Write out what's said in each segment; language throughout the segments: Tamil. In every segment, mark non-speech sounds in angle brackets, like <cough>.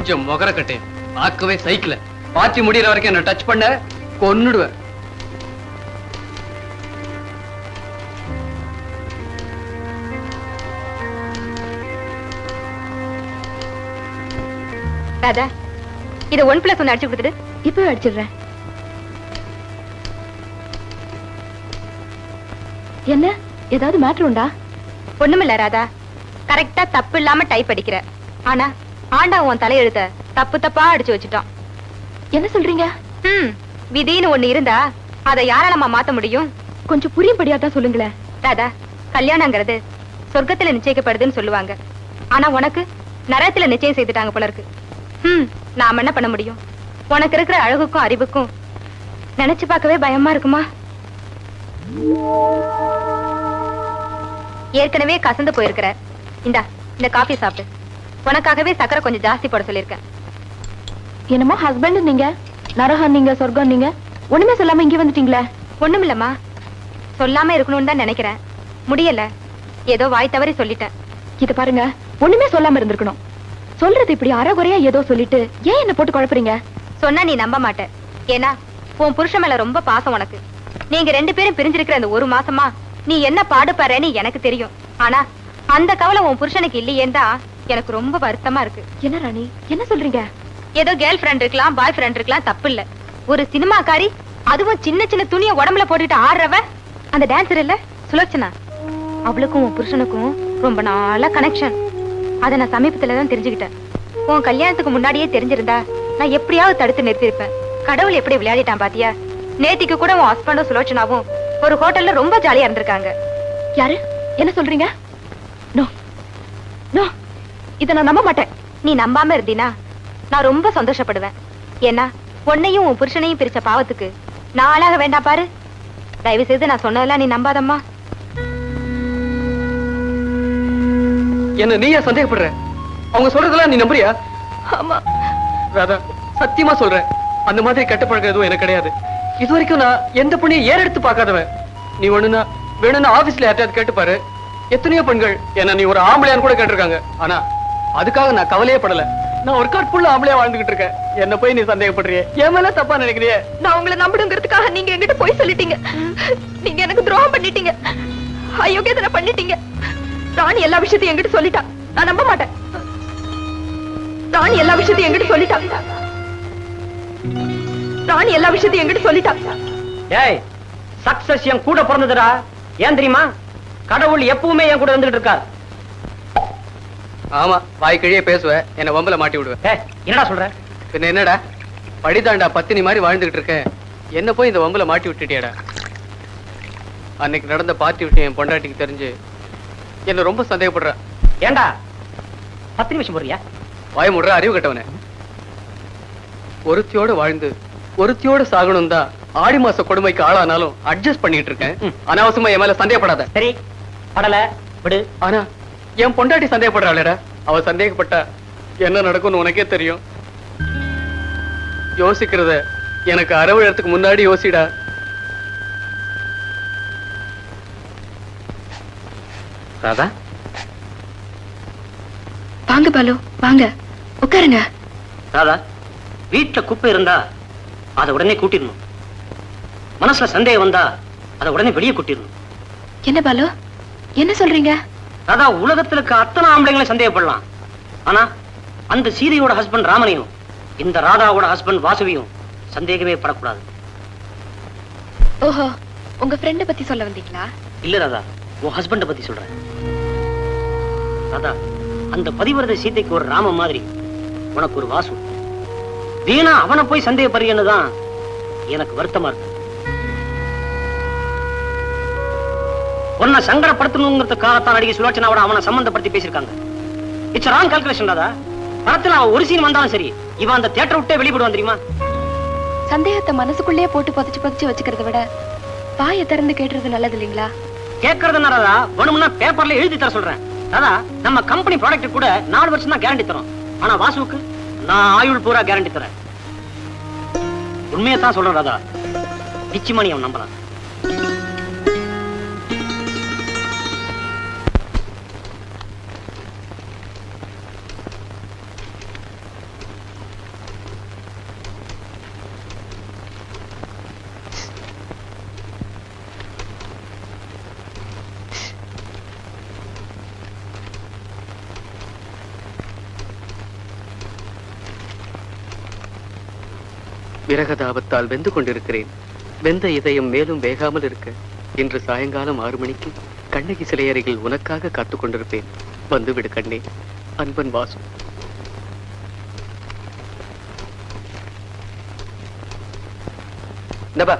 கொஞ்சம் முகர கட்டையும் பார்க்கவே சைக்கிள. பாத்தி முடியிற வரைக்கும் என்ன டச் பண்ண கொன்னுடுவேன் ராதா இதை ஒன் பிளஸ் ஒன்று அடிச்சு கொடுத்துட்டு இப்பவே அடிச்சிடுறேன். என்ன? ஏதாவது மேட்ரு உண்டா? ஒண்ணுமில்ல ராதா. கரெக்டா தப்பு இல்லாம டைப் அடிக்கிற. ஆனா ஆண்டா உன் தலையெழுத்த தப்பு தப்பா அடிச்சு வச்சுட்டான். என்ன சொல்றீங்க? ம் விதின்னு ஒண்ணு இருந்தா அதை யாராலமா மாத்த முடியும்? கொஞ்சம் புரியும்படியா தான் சொல்லுங்களேன். ராதா கல்யாணங்கிறது சொர்க்கத்துல நிச்சயிக்கப்படுதுன்னு சொல்லுவாங்க. ஆனா உனக்கு நரகத்துல நிச்சயம் செய்துட்டாங்க போல இருக்கு. ம் நாம என்ன பண்ண முடியும்? உனக்கு இருக்கிற அழகுக்கும் அறிவுக்கும் நினைச்சு பார்க்கவே பயமா இருக்குமா? ஏற்கனவே கசந்து போயிருக்கிற. இந்தா இந்த காஃபி சாப்பிடு. உனக்காகவே சக்கரை கொஞ்சம் ஜாஸ்தி போட சொல்லியிருக்கேன். என்னமோ ஹஸ்பண்ட் நீங்க? நரகம் நீங்க சொர்க்கம் நீங்க? ஒண்ணுமே சொல்லாம இங்க வந்துட்டீங்களே? ஒண்ணுமில்லம்மா சொல்லாம இருக்கணும்னு தான் நினைக்கிறேன். முடியல. ஏதோ வாய் தவறி சொல்லிட்டேன். இத பாருங்க. ஒண்ணுமே சொல்லாம இருந்திருக்கணும். சொல்றது இப்படி அறகுறையா ஏதோ சொல்லிட்டு ஏன் என்ன போட்டு குழப்புறீங்க? சொன்னா நீ நம்ப மாட்ட. ஏன்னா உன் புருஷன் மேல ரொம்ப பாசம் உனக்கு. நீங்க ரெண்டு பேரும் பிரிஞ்சிருக்கிற அந்த ஒரு மாசமா நீ என்ன பாடுபறன்னு எனக்கு தெரியும். ஆனா அந்த கவலை உன் புருஷனுக்கு இல்லையேன்னு எனக்கு ரொம்ப வருத்தமா இருக்கு. என்ன ராணி? என்ன சொல்றீங்க? ஏதோ கேர்ள் ஃப்ரெண்ட் இருக்கலாம் பாய் ஃப்ரெண்ட் இருக்கலாம் தப்பு இல்ல. ஒரு சினிமாக்காரி அதுவும் சின்ன சின்ன துணியை உடம்புல போட்டுட்டு ஆடுறவ அந்த டான்சர் இல்ல சுலோச்சனா? அவளுக்கும் உன் புருஷனுக்கும் ரொம்ப நாளா கனெக்ஷன் அத நான் சமீபத்துல தான் தெரிஞ்சுக்கிட்டேன். உன் கல்யாணத்துக்கு முன்னாடியே தெரிஞ்சிருந்தா நான் எப்படியாவது தடுத்து நிறுத்திருப்பேன் கடவுள் எப்படி விளையாடிட்டான் பாத்தியா? நேத்திக்கு கூட உன் ஹஸ்பண்டும் சுலோச்சனாவும் ஒரு ஹோட்டல்ல ரொம்ப ஜாலியா இருந்திருக்காங்க. யாரு? என்ன சொல்றீங்க? நோ நோ இத நான் நம்ப மாட்டேன். நீ நம்பாம இருந்தீனா நான் ரொம்ப சந்தோஷப்படுவேன். ஏன்னா உன்னையும் உன் புருஷனையும் பிரிச்ச பாவத்துக்கு நான் ஆளாக வேண்டாம் பாரு. தயவு செய்து நான் சொன்னதெல்லாம் நீ நம்பாதம்மா. என்ன நீயா சந்தேகப்படுற? அவங்க சொல்றதெல்லாம் நீ நம்புறியா? ஆமா. ராதா சத்தியமா சொல்றேன். அந்த மாதிரி கெட்ட பழக்கம் எதுவும் எனக்கு கிடையாது. இது வரைக்கும் நான் எந்த பொண்ணையும் ஏறெடுத்து பார்க்காதவன். நீ ஒண்ணுனா வேணும்னா ஆபீஸ்ல யார்ட்டாவது கேட்டு பாரு எத்தனையோ பெண்கள் என்ன நீ ஒரு ஆம்பளையான்னு கூட கேட்டிருக்காங்க. ஆனா அதுக்காக நான் கவலையே படல. நான் ஒரு கற்புள்ள ஆம்பளையா வாழ்ந்துகிட்டு இருக்கேன். என்ன போய் நீ சந்தேகப்படுறியே? என் மேல தப்பா நினைக்கிறியே? நான் உங்களை நம்பணுங்கிறதுக்காக நீங்க என்கிட்ட போய் சொல்லிட்டீங்க. நீங்க எனக்கு துரோகம் பண்ணிட்டீங்க. அயோக்கியத்தனை பண்ணிட்டீங்க. ராணி எல்லா விஷயத்தையும் என்கிட்ட சொல்லிட்டா. நான் நம்ப மாட்டேன். ராணி எல்லா விஷயத்தையும் என்கிட்ட சொல்லிட்டா. ராணி எல்லா விஷயத்தையும் என்கிட்ட சொல்லிட்டா. ஏய் சக்சஸ் என் கூட பிறந்ததுடா. ஏன் தெரியுமா? கடவுள் எப்பவுமே என் கூட இருந்துட்டு இருக்கார். ஆமா வாய் கிழியே பேசுவேன் என்ன வம்பல மாட்டி விடுவேன் என்னடா சொல்ற? பின்ன என்னடா? படிதாண்டா பத்தினி மாதிரி வாழ்ந்துகிட்டு இருக்கேன் என்ன போய் இந்த வம்பல மாட்டி விட்டுட்டியாடா? அன்னைக்கு நடந்த பார்ட்டி விட்டு என் பொண்டாட்டிக்கு தெரிஞ்சு என்ன ரொம்ப சந்தேகப்படுற. ஏன்டா பத்து நிமிஷம் போறியா வாய் முடுற அறிவு கட்டவனே. ஒருத்தியோட வாழ்ந்து ஒருத்தியோட சாகணும் தான் ஆடி மாச கொடுமைக்கு ஆளானாலும் அட்ஜஸ்ட் பண்ணிட்டு இருக்கேன். அனாவசியமா என் மேல சந்தேகப்படாத. சரி படல விடு. ஆனா என் பொண்டாட்டி சந்தேகப்படுறாளேடா. அவ சந்தேகப்பட்டா என்ன நடக்கும்னு உனக்கே தெரியும். யோசிக்கிறத எனக்கு அறவிழத்துக்கு முன்னாடி யோசிடா. ராதா? வாங்க பாலு. வாங்க. உட்காருங்க. ராதா வீட்டுல குப்பை இருந்தா அதை உடனே கூட்டிடணும். மனசுல சந்தேகம் வந்தா அதை உடனே வெளியே கூட்டிடணும். என்ன பாலு? என்ன சொல்றீங்க? ராதா உலகத்துல இருக்க அத்தனை ஆம்பளைங்களும் சந்தேகப்படலாம். ஆனா அந்த சீதையோட ஹஸ்பண்ட் ராமனையும் இந்த ராதாவோட ஹஸ்பண்ட் வாசுவியும் சந்தேகமே படக்கூடாது. ஓஹோ உங்க ஃப்ரெண்ட பத்தி சொல்ல வந்தீங்களா? இல்ல ராதா உன் ஹஸ்பண்ட பத்தி சொல்றேன். ராதா அந்த பதிவிரத சீதைக்கு ஒரு ராம மாதிரி உனக்கு ஒரு வாசு. வீணா அவனை போய் சந்தேகப்படுறீன்னு தான் எனக்கு வருத்தமா இருக்கு. உன்னை சங்கடப்படுத்தணுங்கிறதுக்காகத்தான் நடிகை சுலோச்சனாவோட அவனை சம்பந்தப்படுத்தி பேசியிருக்காங்க. It's wrong calculation Radha. படத்துல அவன் ஒரு சீன் வந்தாலும் சரி இவன் அந்த தியேட்டர் விட்டே வெளிப்படுவான் தெரியுமா? சந்தேகத்தை மனசுக்குள்ளேயே போட்டு புதைச்சு புதைச்சு வச்சுக்கிறத விட வாயை திறந்து கேட்டுறது நல்லது இல்லைங்களா? கேட்கறது என்ன ராதா? வேணும்னா பேப்பர்ல எழுதி தர சொல்றேன். ராதா நம்ம கம்பெனி ப்ராடக்ட் கூட நாலு வருஷம் தான் கேரண்டி தரோம். ஆனா வாசுவுக்கு நான் ஆயுள் பூரா கேரண்டி தரேன். உண்மையை தான் சொல்றேன் ராதா. நிச்சயமா நீ அவன் நம்பலாம். விரகதாபத்தால் வெந்து கொண்டிருக்கிறேன். வெந்த இதயம் மேலும் வேகாமல் இருக்க. இன்று சாயங்காலம் ஆறு மணிக்கு கண்ணகி சிலை அருகில் உனக்காக காத்துக் கொண்டிருப்பேன். வந்துவிடு கண்ணே. அன்பன் வாசு. இந்தப்பா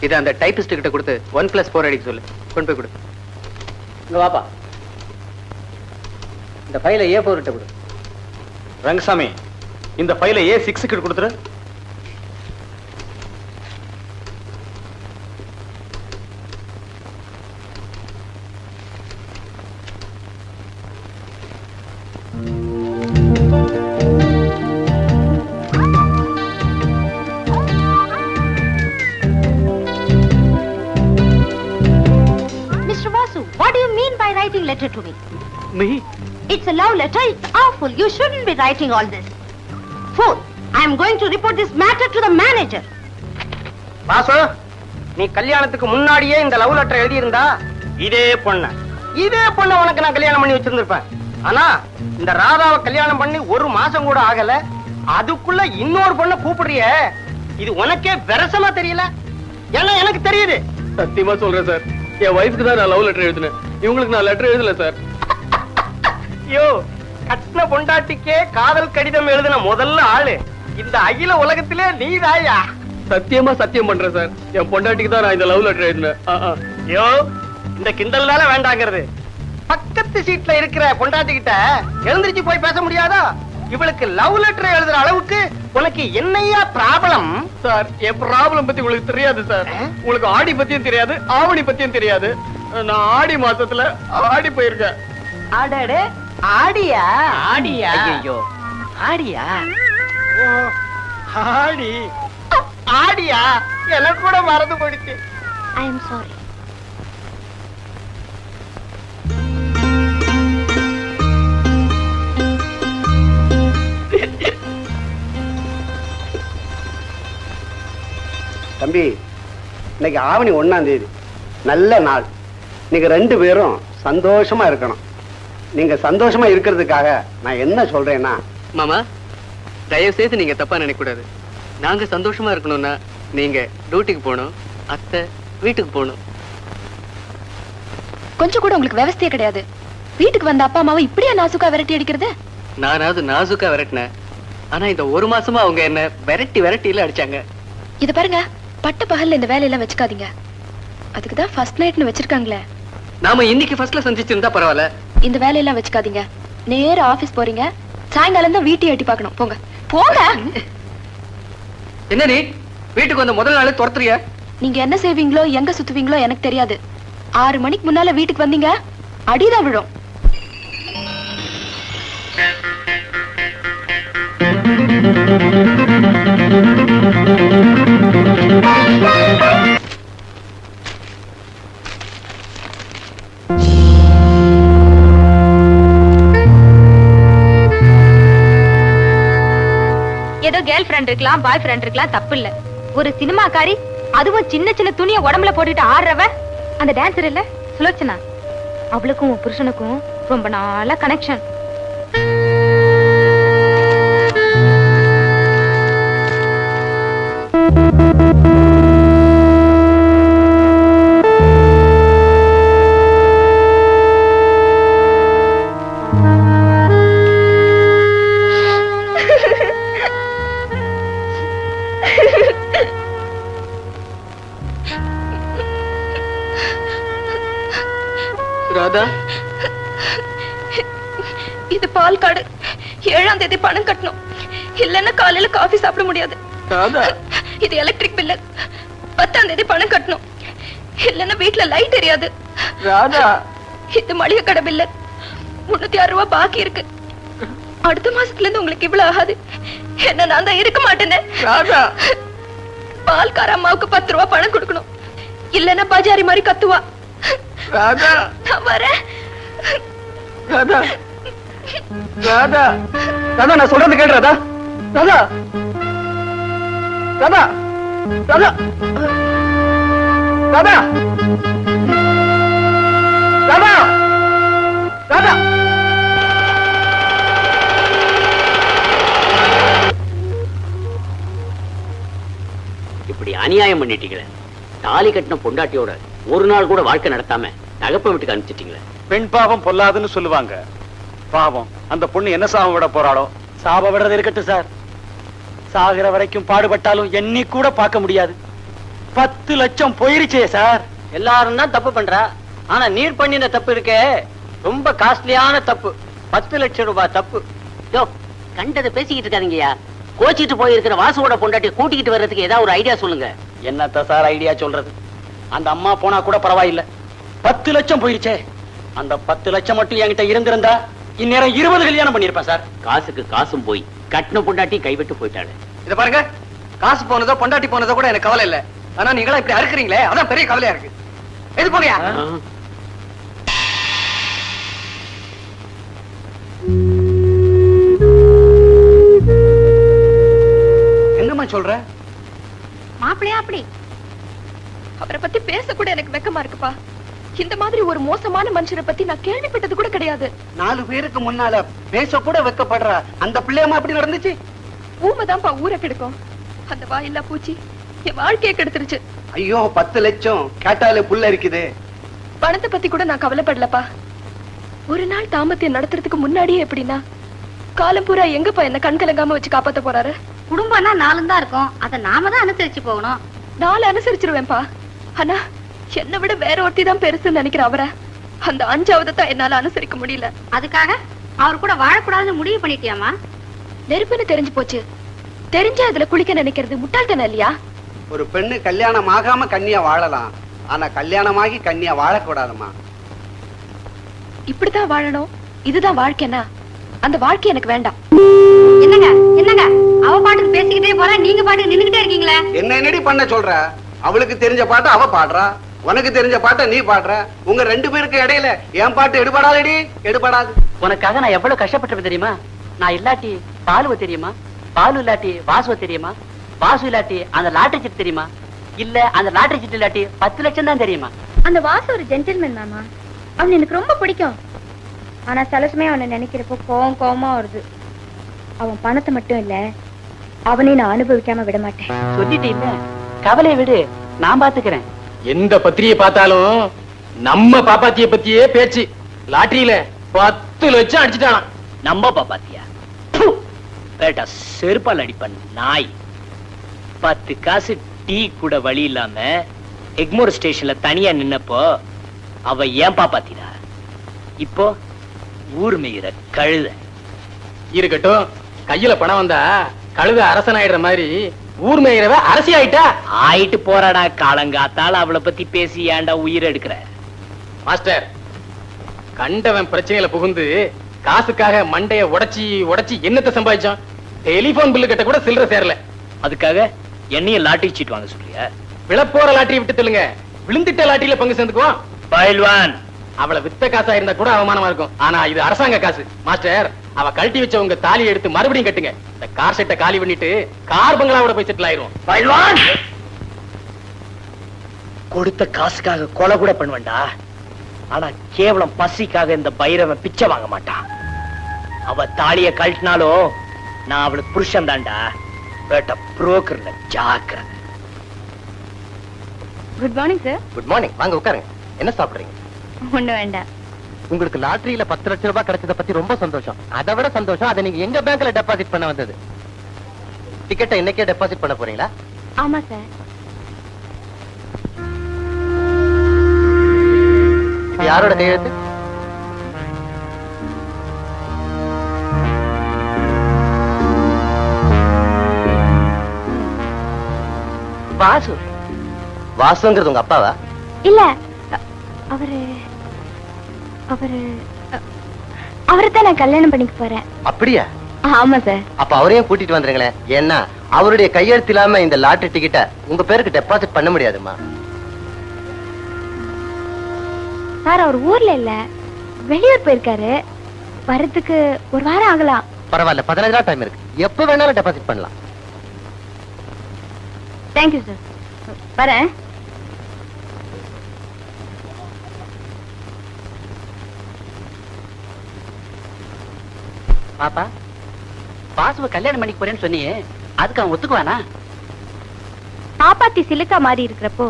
இதை அந்த டைபிஸ்ட் கிட்ட கொடுத்து ஒன் பிளஸ் போர் அடிக்க சொல்லு. கொண்டு போய் கொடு. இங்க வாப்பா. இந்த ஃபைலை ஏ போர் கொடு. ரங்கசாமி இந்த ஃபைலை ஏ சிக்ஸ் கிட்ட கொடுத்துரு letter to me? Me It's a love letter. It's awful. You shouldn't be writing all this. Fool, I am going to report this matter to the manager. Vasu நீ கல்யாணத்துக்கு முன்னாடியே இந்த லவ் லெட்டர் எழுதியிருந்தா இதே பொண்ண இதே பொண்ண உனக்கு நான் கல்யாணம் பண்ணி வச்சிருந்திருப்பேன் ஆனா இந்த ராதாவை கல்யாணம் பண்ணி ஒரு மாசம் கூட ஆகல அதுக்குள்ள இன்னொரு பொண்ண கூப்பிடுறிய இது உனக்கே விரசமா தெரியல ஏன்னா எனக்கு தெரியுது சத்தியமா சொல்றேன் சார் என் ஒய்ஃப்க்கு தான் நான் லவ் லெட்டர் எழுதினேன் இவங்களுக்கு நான் லெட்டர் எழுதல சார் ஐயோ கட்டின பொண்டாட்டிக்கே காதல் கடிதம் எழுதின முதல்ல ஆளு. இந்த அகில உலகத்திலே நீதாயா? சத்தியமா சத்தியம் பண்றேன் சார் என் பொண்டாட்டிக்கு தான் நான் இந்த லவ் லெட்டர் எழுதினேன். ஐயோ இந்த கிண்டல்னால வேண்டாங்கிறது. பக்கத்து சீட்ல இருக்கிற பொண்டாட்டி கிட்ட எழுந்திருச்சு போய் பேச முடியாதா? இவளுக்கு லவ் லெட்டர் எழுதுற அளவுக்கு உனக்கு என்னையா ப்ராப்ளம்? சார் என் ப்ராப்ளம் பத்தி உங்களுக்கு தெரியாது சார் உங்களுக்கு ஆடி பத்தியும் தெரியாது ஆவணி பத்தியும் தெரியாது. நான் ஆடி மாசத்துல ஆடி போயிருக்கேன். அடடே ஆடியா? ஆடியா? ஐயோ ஆடியா? ஓ ஆடி. ஆடியா? எனக்கு கூட மறந்து போயிடுச்சு. I am sorry. தம்பி இன்னைக்கு ஆவணி ஒண்ணாம் தேதி. நல்ல நாள். நீங்க ரெண்டு பேரும் சந்தோஷமா இருக்கணும். நீங்க சந்தோஷமா இருக்கிறதுக்காக நான் என்ன சொல்றேன்னா மாமா தயவு செய்து நீங்க தப்பா நினைக்க கூடாது நாங்க சந்தோஷமா இருக்கணும்னா நீங்க டியூட்டிக்கு போகணும் அத்தை வீட்டுக்கு போகணும். கொஞ்சம் கூட உங்களுக்கு விவசாய கிடையாது. வீட்டுக்கு வந்த அப்பா அம்மாவை இப்படியா நாசுக்கா விரட்டி அடிக்கிறது? நானாவது நாசுக்கா விரட்டினேன். ஆனா இந்த ஒரு மாசமா அவங்க என்ன விரட்டி விரட்டியில அடிச்சாங்க. இது பாருங்க பட்ட பகல்ல இந்த வேலையெல்லாம் வச்சுக்காதீங்க. அதுக்கு தான் ஃபர்ஸ்ட் நைட்னு வச்சிருக்காங்களே. நாம இன்னைக்கு ஃபர்ஸ்ட்ல சந்திச்சிருந்தா பரவாயில்ல. இந்த வேலையெல்லாம் வச்சுக்காதீங்க. நேரா ஆபீஸ் போறீங்க. சாயங்காலம் தான் வீட்டையும் எட்டி பார்க்கணும். போங்க. போங்க! என்ன நீ? வீட்டுக்கு வந்த முதல் நாளே துரத்துறிய? நீங்க என்ன செய்வீங்களோ எங்க சுத்துவீங்களோ எனக்கு தெரியாது. ஆறு மணிக்கு முன்னால வீட்டுக்கு வந்தீங்க அடிதான் விழும். ஏதோ கேர்ள் ஃப்ரெண்ட் இருக்கலாம் பாய் ஃப்ரெண்ட் இருக்கலாம் தப்பு இல்ல ஒரு சினிமாக்காரி அதுவும் சின்ன சின்ன துணியை உடம்புல போட்டுட்டு ஆடுறவ அந்த டான்சர் இல்ல சுலோச்சனா? அவளுக்கும் உன் புருஷனுக்கும் ரொம்ப நாளா கனெக்ஷன் ராதா ஏழாம் தேதி பணம் கட்டணும். இல்லன்னா காலையில காஃபி சாப்பிட முடியாது. இது எலக்ட்ரிக் பில்லு பத்தாம் தேதி பணம் கட்டணும். இல்லன்னா வீட்ல லைட் எரியாது. ராதா? இது மளிகை கடை பில்லு முன்னூத்தி ஆறு ரூபாய் பாக்கி இருக்கு. அடுத்த மாசத்துல இருந்து உங்களுக்கு இவ்வளவு ஆகாது. என்ன நான் தான் இருக்க மாட்டேனே? ராதா? பால்கார அம்மாவுக்கு பத்து ரூபாய் பணம் கொடுக்கணும். இல்லன்னா பஜாரி மாதிரி கத்துவா. நான் வரேன். ராதா ராதா நான் சொல்றது கேட்டு ராதா. ராதா. ராதா. ராதா. ராதா. ராதா. ராதா. அநியாயம் பண்ணிட்டீங்களே. தாலி கட்டின பொண்டாட்டியோட ஒரு நாள் கூட வாழ்க்கை நடத்தாம தகப்ப வீட்டுக்கு அனுப்பிச்சிட்டீங்களே. பெண் பாவம் பொல்லாதுன்னு சொல்லுவாங்க. பாவம். அந்த பொண்ணு என்ன சாபம் விட போறாளோ? சாப விடுறது இருக்கட்டும் சார். சாகிற வரைக்கும் பாடுபட்டாலும் எண்ணி கூட பார்க்க முடியாது. பத்து லட்சம் போயிருச்சே சார். எல்லாரும் தான் தப்பு பண்றா. ஆனா நீர் பண்ணின தப்பு இருக்கே. ரொம்ப காஸ்ட்லியான தப்பு. பத்து லட்சம் ரூபாய் தப்பு. யோ கண்டதை பேசிக்கிட்டு இருக்காதீங்கய்யா. கோச்சிட்டு போயிருக்கிற வாசுவோட பொண்டாட்டி கூட்டிக்கிட்டு வர்றதுக்கு ஏதாவது ஒரு ஐடியா சொல்லுங்க. என்னத்த சார் ஐடியா சொல்றது? அந்த அம்மா போனா கூட பரவாயில்ல. பத்து லட்சம் போயிருச்சே. அந்த பத்து லட்சம் மட்டும் என்கிட்ட இருந்திருந்தா இந்நேரம் இருபது கல்யாணம் பண்ணிருப்பேன் சார். காசுக்கு காசும் போய். கட்டின பொண்டாட்டி கைவிட்டு போயிட்டாளே. இத பாருங்க. காசு போனதோ பொண்டாட்டி போனதோ கூட எனக்கு கவலை இல்ல. ஆனா நீங்களா இப்படி அறுக்குறீங்களே அதான் பெரிய கவலையா இருக்கு. எது போங்கயா என்னம்மா சொல்ற? மாப்பிள்ளையா அப்படி? அவரை பத்தி பேச கூட எனக்கு வெக்கமா இருக்குப்பா. இந்த மாதிரி ஒரு மோசமான மனுஷரை பத்தி நான் கேள்விப்பட்டது கூட கிடையாது. நாலு பேருக்கு முன்னால பேச கூட வெக்கப்படுற அந்த பிள்ளையம்மா அப்படி நடந்துச்சு? ஊமைதான்ப்பா ஊரை கெடுக்கும். அந்த வாயில்லா பூச்சி என் வாழ்க்கையை கெடுத்துருச்சு. ஐயோ பத்து லட்சம் கேட்டாலே புல்ல இருக்குது பணத்தை பத்தி கூட நான் கவலைப்படலப்பா. ஒரு நாள் தாமத்தியம் நடத்துறதுக்கு முன்னாடியே எப்படின்னா காலம் பூரா எங்கப்பா என்ன கண் கலங்காம வச்சு காப்பாத்த போறாரு? குடும்பம்னா நாலும் தான் இருக்கும். அதை நாம தான் அனுசரிச்சு போகணும். நாலு அனுசரிச்சிருவேன்ப்பா. ஆனா என்னை விட வேற ஒருத்தி தான் பெருசுன்னு நினைக்கிற அவரை. அந்த அஞ்சாவது தான் என்னால அனுசரிக்க முடியல. அதுக்காக அவர் கூட வாழக்கூடாதுன்னு முடிவு பண்ணிட்டியாமா நெருப்புன்னு தெரிஞ்சு போச்சு. தெரிஞ்சு அதுல குளிக்க நினைக்கிறது முட்டாள்தானே இல்லையா? ஒரு பெண்ணு கல்யாணம் ஆகாம கன்னியா வாழலாம். ஆனா கல்யாணமாகி கன்னியா வாழக்கூடாதும்மா. இப்படிதான் வாழணும். இதுதான் வாழ்க்கைனா அந்த வாழ்க்கை எனக்கு வேண்டாம். என்னங்க? என்னங்க? அவ பாட்டுக்கு பேசிக்கிட்டே போறா நீங்க பாட்டுக்கு நின்னுகிட்டே இருக்கீங்களே? என்ன என்னடி பண்ண சொல்ற? அவளுக்கு தெரிஞ்ச பாட்டை அவ பாடுறா. உனக்கு தெரிஞ்ச பாட்டை நீ பாடுற. உங்க ரெண்டு பேருக்கு இடையில என் பாட்டு எடுபடாதடி எடுபடாது. உனக்காக நான் எவ்வளவு கஷ்டப்பட்டிருப்பேன் தெரியுமா? நான் இல்லாட்டி பாலுவ தெரியுமா? பாலு இல்லாட்டி வாசுவ தெரியுமா? வாசு இல்லாட்டி அந்த லாட்டரி சீட்டு தெரியுமா? இல்ல அந்த லாட்டரி சீட்டு இல்லாட்டி பத்து லட்சம் தான் தெரியுமா? அந்த வாசு ஒரு ஜென்டில்மேன் மாமா. அவன் எனக்கு ரொம்ப பிடிக்கும். ஆனா சில சமயம் அவனை நினைக்கிறப்போ கோவம் கோவமா வருது. அவன் பணத்தை மட்டும் இல்ல அவனையும் நான் அனுபவிக்காம விட மாட்டேன். சொல்லிட்டு இல்ல கவலையை விடு நான் பாத்துக்கிறேன். எந்த பத்திரிகை பார்த்தாலும் நம்ம பாப்பாத்திய பத்தியே பேச்சு. லாட்டரியில பத்து லட்சம் அடிச்சுட்டானா. நம்ப பாத்தியா பேட்டா செருப்பால் அடிப்பன் நாய். பத்து காசு டீ கூட வழி இல்லாம எக்மோர் ஸ்டேஷன்ல தனியா நின்னப்போ அவ ஏன் பாப்பாத்தினா இப்போ ஊர் மேயிற கழுத. இருக்கட்டும் கையில பணம் வந்தா கழுத அரசன் ஆயிடுற மாதிரி ஊர் மேயிறவ அரசி ஆயிட்டா? ஆயிட்டு போறாடா காலங்காத்தால அவளை பத்தி பேசி ஏன்டா உயிர் எடுக்கிற? மாஸ்டர் கண்டவன் பிரச்சனையில புகுந்து காசுக்காக மண்டைய உடைச்சி உடைச்சி என்னத்தை சம்பாதிச்சான்? டெலிபோன் பில்லு கட்ட கூட சில்லற சேரல. அதுக்காக என்னையும் லாட்டரி சீட் வாங்க சொல்றியா? விழப்போற லாட்டரி விட்டு சொல்லுங்க விழுந்துட்ட லாட்டரியில பங்கு சேர்ந்துக்குவோம். பயில்வான். அவள வித்த காசா இருந்தா கூட அவமானமா இருக்கும். ஆனா இது அரசாங்க காசு. மாஸ்டர் அவ கழட்டி வச்ச உங்க தாலியை எடுத்து மறுபடியும் கட்டுங்க. இந்த கார் செட்டை காலி பண்ணிட்டு கார் பங்களாவோட போய் செட்டில் ஆயிரும் கொடுத்த காசுக்காக கொலை கூட பண்ணுவேன்டா ஆனா கேவலம் பசிக்காக இந்த பைரவன் பிச்சை வாங்க மாட்டான். அவ தாலிய கழட்டினாலும் நான் அவளுக்கு புருஷன் தான்டா. பேட்ட புரோக்கர்ல ஜாக்கிரதை good morning sir good morning வாங்க உட்காருங்க. என்ன சாப்பிடுறீங்க? ஒண்ணு வேண்டாம். உங்களுக்கு லாட்டரியில பத்து லட்சம் ரூபாய் கிடைச்சத பத்தி ரொம்ப சந்தோஷம். அதை விட சந்தோஷம் அதை நீங்க எங்க பேங்க்ல டெபாசிட் பண்ண வந்தது? டிக்கெட்டை இன்னைக்கே டெபாசிட் பண்ண போறீங்களா? ஆமா சார் யாரோட கையெழுத்து? வாசு. வாசுங்கிறது உங்க அப்பாவா? இல்ல அவரு அவரு அவரை தான் நான் கல்யாணம் பண்ணிக்க போறேன். அப்படியா? ஆமா சார். அப்ப அவரையும் கூட்டிட்டு வந்துருங்களேன். ஏன்னா அவருடைய கையெழுத்து இல்லாம இந்த லாட்டரி டிக்கெட்டை உங்க பேருக்கு டெபாசிட் பண்ண முடியாதுமா சார் அவர் ஊர்ல இல்ல. வெளியூர் போயிருக்காரு. வரதுக்கு ஒரு வாரம் ஆகலாம். பரவாயில்ல பதினஞ்சு நாள் டைம் இருக்கு. எப்ப வேணாலும் டெபாசிட் பண்ணலாம். தேங்க்யூ சார் வரேன். பாப்பா வாசுவ கல்யாணம் பண்ணிக்க போறேன்னு சொன்னியே அதுக்கு அவன் ஒத்துக்குவானா? பாப்பாத்தி சிலுக்கா மாறி இருக்கிறப்போ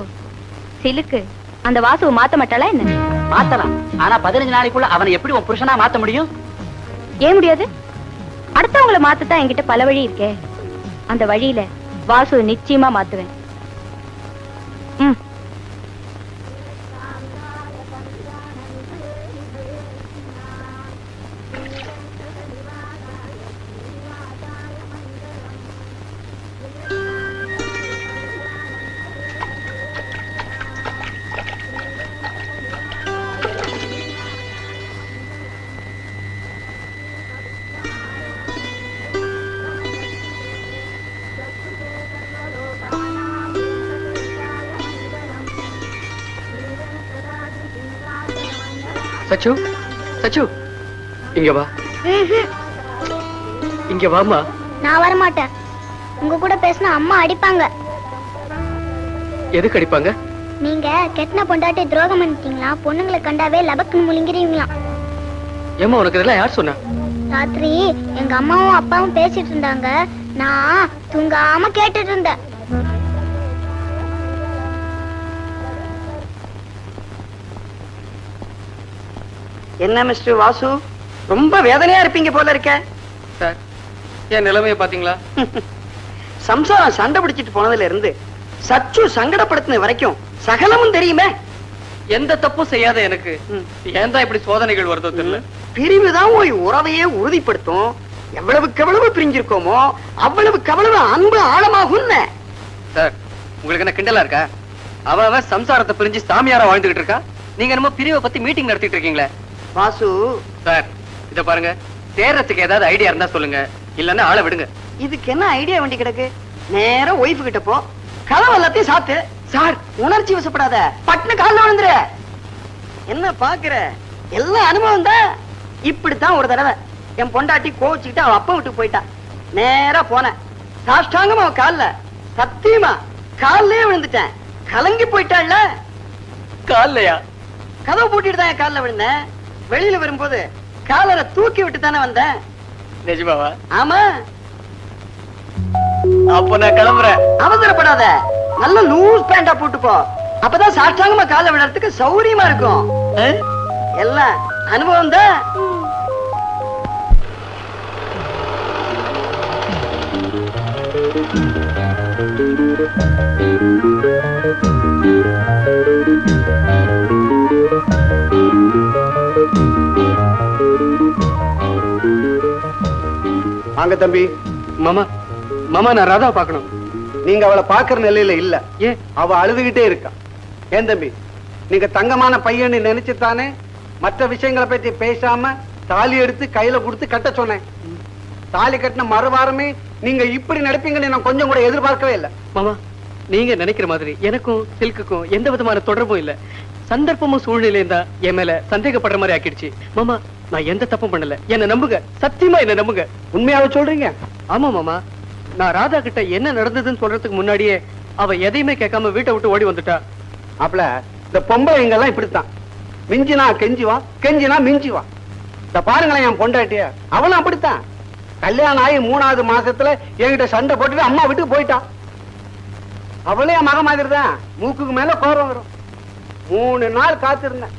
சிலுக்கு அந்த வாசுவை மாத்த மாட்டாளா என்ன? மாத்தலாம். ஆனா பதினஞ்சு நாளைக்குள்ள அவனை எப்படி உன் புருஷனா மாத்த முடியும்? ஏன் முடியாது? அடுத்தவங்கள மாத்தத்தான் என்கிட்ட பல வழி இருக்கே. அந்த வழியில வாசுவை நிச்சயமா மாத்துவேன். ம். சச்சு சச்சு இங்க வா. இங்க வாமா நான் வரமாட்டேன். உங்க கூட பேசினா அம்மா அடிப்பாங்க. எதுக்கு அடிப்பாங்க? நீங்க கெட்டின பொண்டாட்டி துரோகம் பண்ணிட்டீங்களா? பொண்ணுங்களை கண்டாவே லபக்குன்னு முழுங்கிறீங்களாம். ஏமா உனக்கு இதெல்லாம் யார் சொன்னா? ராத்திரி எங்க அம்மாவும் அப்பாவும் பேசிட்டு இருந்தாங்க. நான் தூங்காம கேட்டுட்டு இருந்தேன். என்ன மிஸ்டர் வாசு? ரொம்ப வேதனையா இருப்பீங்க போல இருக்க. சார் என் நிலைமைய பாத்தீங்களா? <laughs> சம்சாரம் சண்டை பிடிச்சிட்டு போனதுல இருந்து சச்சு சங்கடப்படுத்தின வரைக்கும் சகலமும் தெரியுமே. எந்த தப்பும் செய்யாத எனக்கு. ஏன் தான் இப்படி சோதனைகள் வருதோ தெரியல. பிரிவுதான் ஒரு உறவையே உறுதிப்படுத்தும். எவ்வளவுக்கு எவ்வளவு பிரிஞ்சிருக்கோமோ அவ்வளவுக்கு அவ்வளவு அன்பு ஆழமாகும் சார் உங்களுக்கு என்ன கிண்டலா இருக்கா? அவ சம்சாரத்தை பிரிஞ்சு சாமியாரா வாழ்ந்துகிட்டு இருக்கா? நீங்க என்னமோ பிரிவை பத்தி மீட்டிங் நடத்திட்டு இருக்கீங்களே. வாசு. சார் இத பாருங்க. தேர்றதுக்கு ஏதாவது ஐடியா இருந்தா சொல்லுங்க. இல்லன்னா ஆளை விடுங்க. இதுக்கு என்ன ஐடியா வேண்டி கிடக்கு? நேரா ஒய்ஃபு கிட்ட போ. கதவு எல்லாத்தையும் சாத்து. சார். உணர்ச்சி வசப்படாத. பட்டுன்னு கால்ல விழுந்துரு. என்ன பாக்குற? எல்லாம் அனுபவம் தான். இப்படித்தான் ஒரு தடவை. என் பொண்டாட்டி கோவிச்சுக்கிட்டு அவ அப்பா விட்டு போயிட்டா. நேரா போனேன். சாஷ்டாங்கமா அவ கால்ல. சத்தியமா கால்லயே விழுந்துட்டேன். கலங்கி போயிட்டாள்ல. காலையா கதவு பூட்டிட்டு தான் என் கால்ல விழுந்தேன். வெளியில வரும்போது காலரை தூக்கி விட்டு தானே வந்தேன். நிஜமாவா ஆமா. அப்ப நான் கிளம்புறேன். அவசரப்படாத. நல்ல லூஸ் பேண்டா போட்டு போ அப்பதான் சாஷ்டாங்கமா கால விடுறதுக்கு சௌரியமா இருக்கும்? எல்லாம் அனுபவம் தான். வாங்க தம்பி. மாமா மாமா நான் ராதாவை பார்க்கணும். நீங்க அவளை பாக்குற நிலையில இல்ல. ஏன்? அவ அழுதுகிட்டே இருக்கா. ஏன் தம்பி? நீங்க தங்கமான பையன்னு நினைச்சுத்தானே மற்ற விஷயங்களை பத்தி பேசாம தாலி எடுத்து கையில கொடுத்து கட்ட சொன்னேன். தாலி கட்டின மறுவாரமே நீங்க இப்படி நடப்பீங்கன்னு நான் கொஞ்சம் கூட எதிர்பார்க்கவே இல்லை. மாமா நீங்க நினைக்கிற மாதிரி எனக்கும் சில்க்குக்கும் எந்த விதமான தொடர்பும் இல்ல. சந்தர்ப்பமும் சூழ்நிலையும் தான் என் மேல சந்தேகப்படுற மாதிரி ஆக்கிடுச்சு. மாமா நான் எந்த தப்பும் பண்ணல. என்ன நம்புங்க. சத்தியமா என்ன நம்புங்க. உண்மையாவே சொல்றீங்க? ஆமா மாமா. நான் ராதா கிட்ட என்ன நடந்ததுன்னு சொல்றதுக்கு முன்னாடியே அவ எதையுமே கேட்காம வீட்டை விட்டு ஓடி வந்துட்டா. அப்பல இந்த பொம்பளைங்க எல்லாம் இப்படித்தான்? மிஞ்சினா கெஞ்சிவா கெஞ்சினா மிஞ்சுவா இந்த பாருங்களேன் என் பொண்டாட்டிய. அவளும் அப்படித்தான். கல்யாணம் ஆகி மூணாவது மாசத்துல என்கிட்ட சண்டை போட்டுட்டு அம்மா வீட்டுக்கு போயிட்டான் அவளே என் மக மாதிரி தான் மூக்குக்கு மேல கோரம் வரும். மூணு நாள் காத்திருந்தேன்.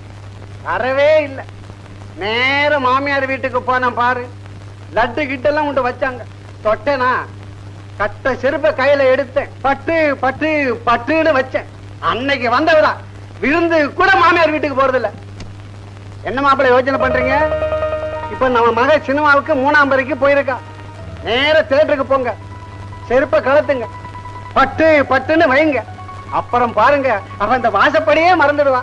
வரவே இல்லை. நேர மாமியார் வீட்டுக்கு போன பாரு. லட்டு கிட்டெல்லாம் கொண்டு வச்சாங்க. தொட்டேனா கட்ட செருப்ப கையில எடுத்தேன். பட்டு பட்டு பட்டுன்னு வச்சேன். அன்னைக்கு வந்தவரா விருந்து கூட மாமியார் வீட்டுக்கு போறதில்ல. என்ன மாப்பிள்ளை யோசனை பண்றீங்க? இப்ப நம்ம மக சினிமாவுக்கு மூணாம் வரைக்கு போயிருக்கா. நேர தேட்டருக்கு போங்க. செருப்ப கலத்துங்க. பட்டு பட்டுன்னு வைங்க. அப்புறம் பாருங்க அவன் இந்த வாசப்படியே மறந்துடுவான்